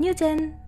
牛顿。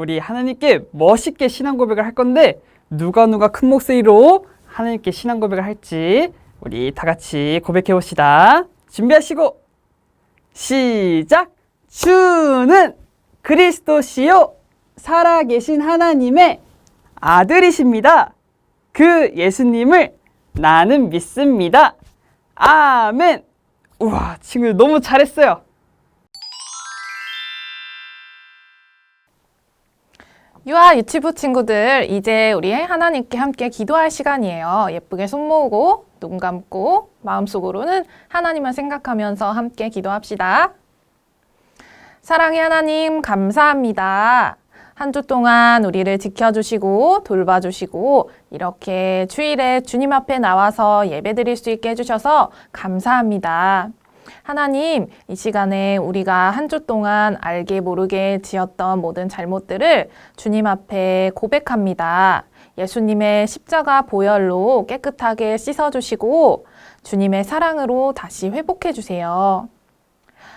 우리 하나님께 멋있게 신앙 고백을 할 건데 누가 누가 큰 목소리로 하나님께 신앙 고백을 할지 우리 다 같이 고백해 봅시다. 준비하시고 시작. 주는 그리스도시요 살아계신 하나님의 아들이십니다. 그 예수님을 나는 믿습니다. 아멘. 우와, 친구들 너무 잘했어요. 유아 유치부 친구들, 이제 우리 하나님께 함께 기도할 시간이에요. 예쁘게 손 모으고, 눈 감고, 마음속으로는 하나님을 생각하면서 함께 기도합시다. 사랑의 하나님, 감사합니다. 한 주 동안 우리를 지켜주시고, 돌봐주시고, 이렇게 주일에 주님 앞에 나와서 예배 드릴 수 있게 해주셔서 감사합니다. 하나님, 이 시간에 우리가 한 주 동안 알게 모르게 지었던 모든 잘못들을 주님 앞에 고백합니다. 예수님의 십자가 보혈로 깨끗하게 씻어주시고 주님의 사랑으로 다시 회복해 주세요.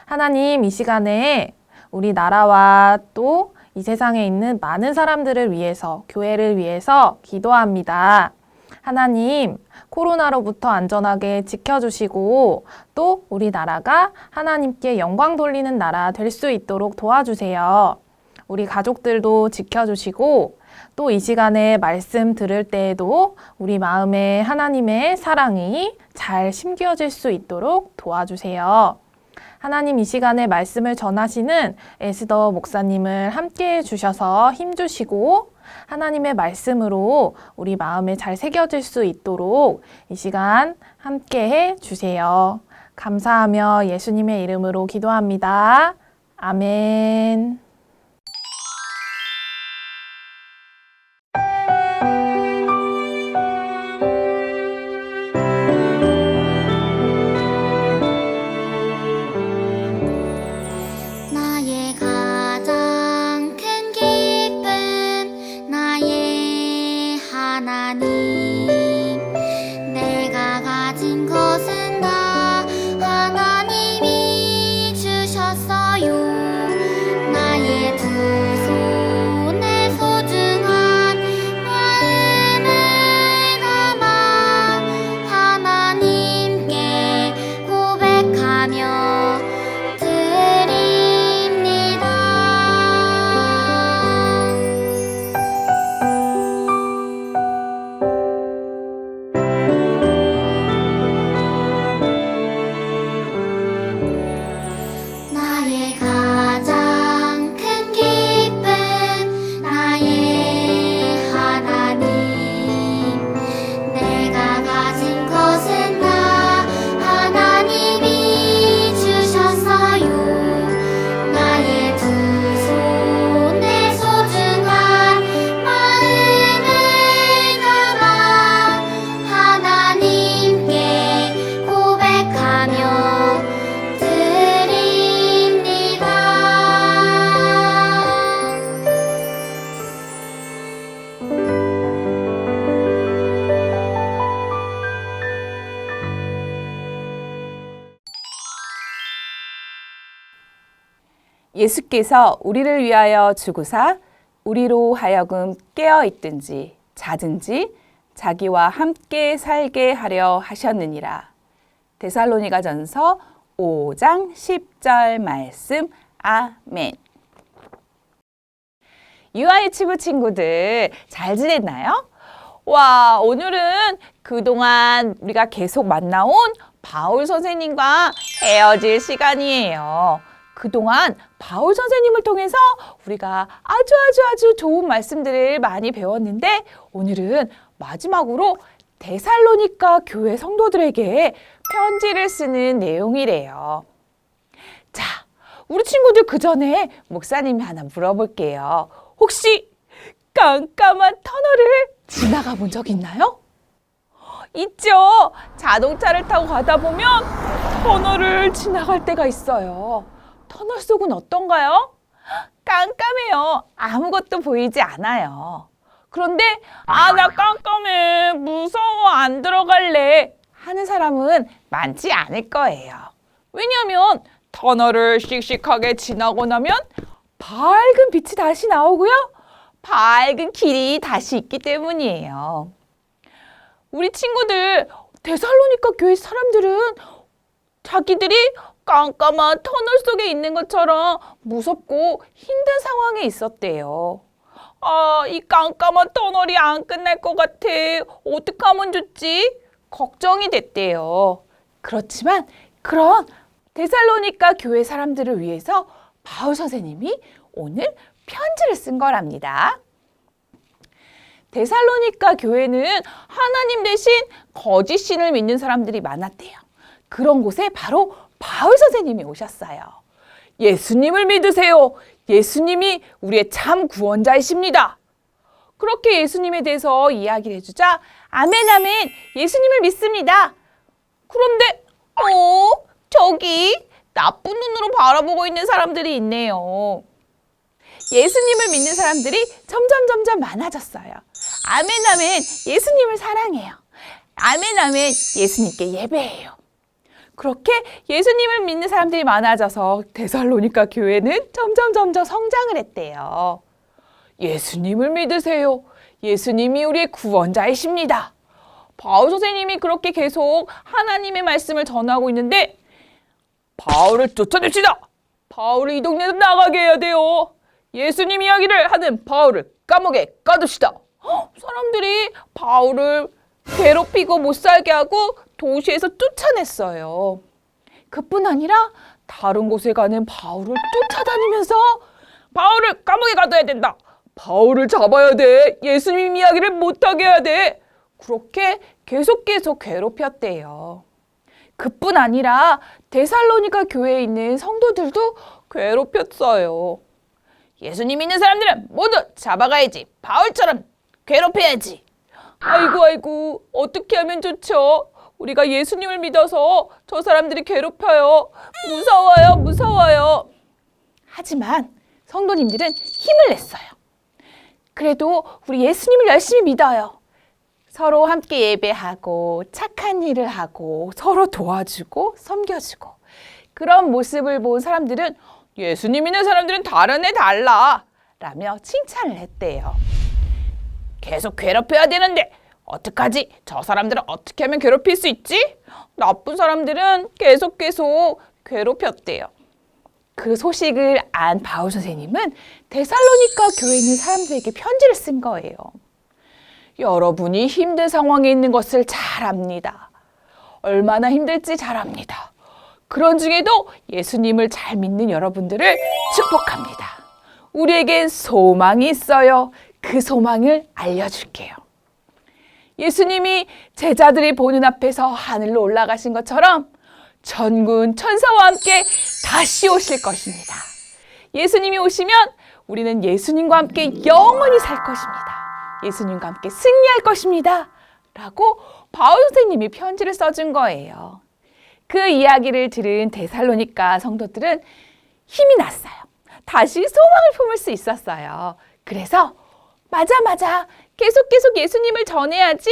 하나님, 이 시간에 우리 나라와 또 이 세상에 있는 많은 사람들을 위해서, 교회를 위해서 기도합니다. 하나님, 코로나로부터 안전하게 지켜주시고 또 우리나라가 하나님께 영광 돌리는 나라 될 수 있도록 도와주세요. 우리 가족들도 지켜주시고 또 이 시간에 말씀 들을 때에도 우리 마음에 하나님의 사랑이 잘 심겨질 수 있도록 도와주세요. 하나님 이 시간에 말씀을 전하시는 에스더 목사님을 함께 해 주셔서 힘 주시고 하나님의 말씀으로 우리 마음에 잘 새겨질 수 있도록 이 시간 함께 해 주세요. 감사하며 예수님의 이름으로 기도합니다. 아멘. 예수께서 우리를 위하여 주고사 우리로 하여금 깨어 있든지 자든지 자기와 함께 살게 하려 하셨느니라. 데살로니가 전서 5장 10절 말씀 아멘. 유아유치부 친구들 잘 지냈나요? 와, 오늘은 그동안 우리가 계속 만나온 바울 선생님과 헤어질 시간이에요. 그동안 바울 선생님을 통해서 우리가 아주 아주 아주 좋은 말씀들을 많이 배웠는데 오늘은 마지막으로 데살로니가 교회 성도들에게 편지를 쓰는 내용이래요. 자, 우리 친구들 그 전에 목사님이 하나 물어볼게요. 혹시 깜깜한 터널을 지나가 본 적 있나요? 있죠. 자동차를 타고 가다 보면 터널을 지나갈 때가 있어요. 터널 속은 어떤가요? 깜깜해요. 아무것도 보이지 않아요. 그런데 아, 나 깜깜해. 무서워. 안 들어갈래. 하는 사람은 많지 않을 거예요. 왜냐하면 터널을 씩씩하게 지나고 나면 밝은 빛이 다시 나오고요. 밝은 길이 다시 있기 때문이에요. 우리 친구들 데살로니가 교회 사람들은 자기들이 깜깜한 터널 속에 있는 것처럼 무섭고 힘든 상황에 있었대요. 아, 이 깜깜한 터널이 안 끝날 것 같아. 어떡하면 좋지? 걱정이 됐대요. 그렇지만 그런 데살로니가 교회 사람들을 위해서 바울 선생님이 오늘 편지를 쓴 거랍니다. 데살로니가 교회는 하나님 대신 거짓 신을 믿는 사람들이 많았대요. 그런 곳에 바로 바울 선생님이 오셨어요. 예수님을 믿으세요. 예수님이 우리의 참 구원자이십니다. 그렇게 예수님에 대해서 이야기를 해주자 아멘 아멘 예수님을 믿습니다. 그런데 어 저기 나쁜 눈으로 바라보고 있는 사람들이 있네요. 예수님을 믿는 사람들이 점점 점점 많아졌어요. 아멘 아멘 예수님을 사랑해요. 아멘 아멘 예수님께 예배해요. 그렇게 예수님을 믿는 사람들이 많아져서 데살로니가 교회는 점점 점점 성장을 했대요. 예수님을 믿으세요. 예수님이 우리의 구원자이십니다. 바울 선생님이 그렇게 계속 하나님의 말씀을 전하고 있는데 바울을 쫓아냅시다. 바울을 이 동네에서 나가게 해야 돼요. 예수님 이야기를 하는 바울을 감옥에 가둡시다. 헉, 사람들이 바울을 괴롭히고 못 살게 하고 도시에서 쫓아냈어요. 그뿐 아니라 다른 곳에 가는 바울을 쫓아다니면서 바울을 감옥에 가둬야 된다. 바울을 잡아야 돼. 예수님 이야기를 못하게 해야 돼. 그렇게 계속 계속 괴롭혔대요. 그뿐 아니라 데살로니가 교회에 있는 성도들도 괴롭혔어요. 예수님 믿는 사람들은 모두 잡아가야지. 바울처럼 괴롭혀야지. 아이고 아이고 어떻게 하면 좋죠? 우리가 예수님을 믿어서 저 사람들이 괴롭혀요. 무서워요, 무서워요. 하지만 성도님들은 힘을 냈어요. 그래도 우리 예수님을 열심히 믿어요. 서로 함께 예배하고 착한 일을 하고 서로 도와주고 섬겨주고 그런 모습을 본 사람들은 예수님 믿는 사람들은 다른 애 달라 라며 칭찬을 했대요. 계속 괴롭혀야 되는데 어떡하지? 저 사람들은 어떻게 하면 괴롭힐 수 있지? 나쁜 사람들은 계속 계속 괴롭혔대요. 그 소식을 안 바울 선생님은 데살로니가 교회에 있는 사람들에게 편지를 쓴 거예요. 여러분이 힘든 상황에 있는 것을 잘 압니다. 얼마나 힘들지 잘 압니다. 그런 중에도 예수님을 잘 믿는 여러분들을 축복합니다. 우리에겐 소망이 있어요. 그 소망을 알려줄게요. 예수님이 제자들이 보는 앞에서 하늘로 올라가신 것처럼 전군 천사와 함께 다시 오실 것입니다. 예수님이 오시면 우리는 예수님과 함께 영원히 살 것입니다. 예수님과 함께 승리할 것입니다. 라고 바울 선생님이 편지를 써준 거예요. 그 이야기를 들은 데살로니가 성도들은 힘이 났어요. 다시 소망을 품을 수 있었어요. 그래서 맞아 맞아 계속 계속 예수님을 전해야지.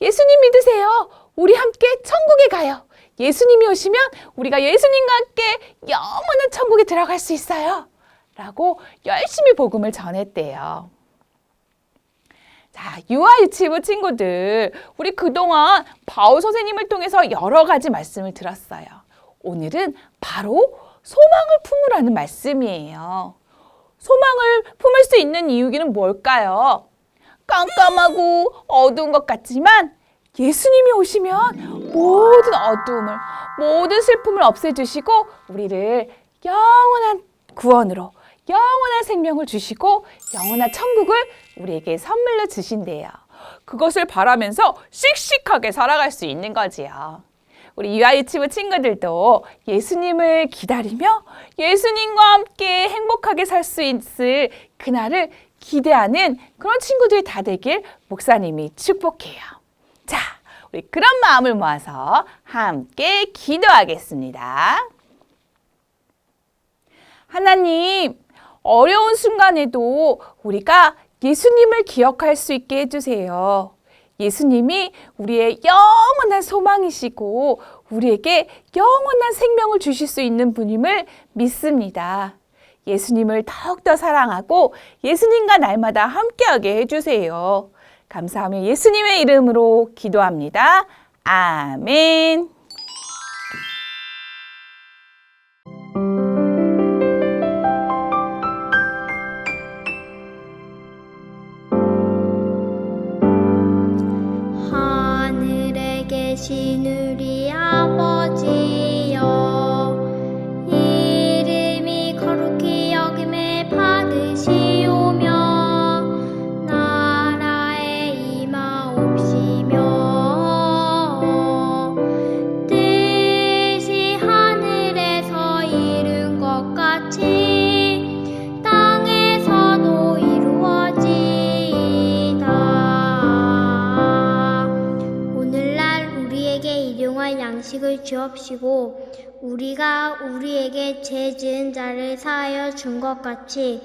예수님 믿으세요. 우리 함께 천국에 가요. 예수님이 오시면 우리가 예수님과 함께 영원한 천국에 들어갈 수 있어요. 라고 열심히 복음을 전했대요. 자, 유아 유치부 친구들, 우리 그동안 바울 선생님을 통해서 여러 가지 말씀을 들었어요. 오늘은 바로 소망을 품으라는 말씀이에요. 소망을 품을 수 있는 이유기는 뭘까요? 깜깜하고 어두운 것 같지만 예수님이 오시면 모든 어두움을, 모든 슬픔을 없애주시고 우리를 영원한 구원으로, 영원한 생명을 주시고 영원한 천국을 우리에게 선물로 주신대요. 그것을 바라면서 씩씩하게 살아갈 수 있는 거지요. 우리 유아 유치부 친구들도 예수님을 기다리며 예수님과 함께 행복하게 살 수 있을 그날을 기대하는 그런 친구들이 다 되길 목사님이 축복해요. 자, 우리 그런 마음을 모아서 함께 기도하겠습니다. 하나님, 어려운 순간에도 우리가 예수님을 기억할 수 있게 해주세요. 예수님이 우리의 영원한 소망이시고 우리에게 영원한 생명을 주실 수 있는 분임을 믿습니다. 예수님을 더욱더 사랑하고 예수님과 날마다 함께하게 해주세요. 감사하며 예수님의 이름으로 기도합니다. 아멘. 준 것 같이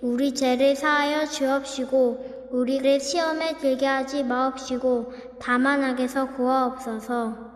우리 죄를 사하여 주옵시고 우리를 시험에 들게 하지 마옵시고 다만 악에서 구하옵소서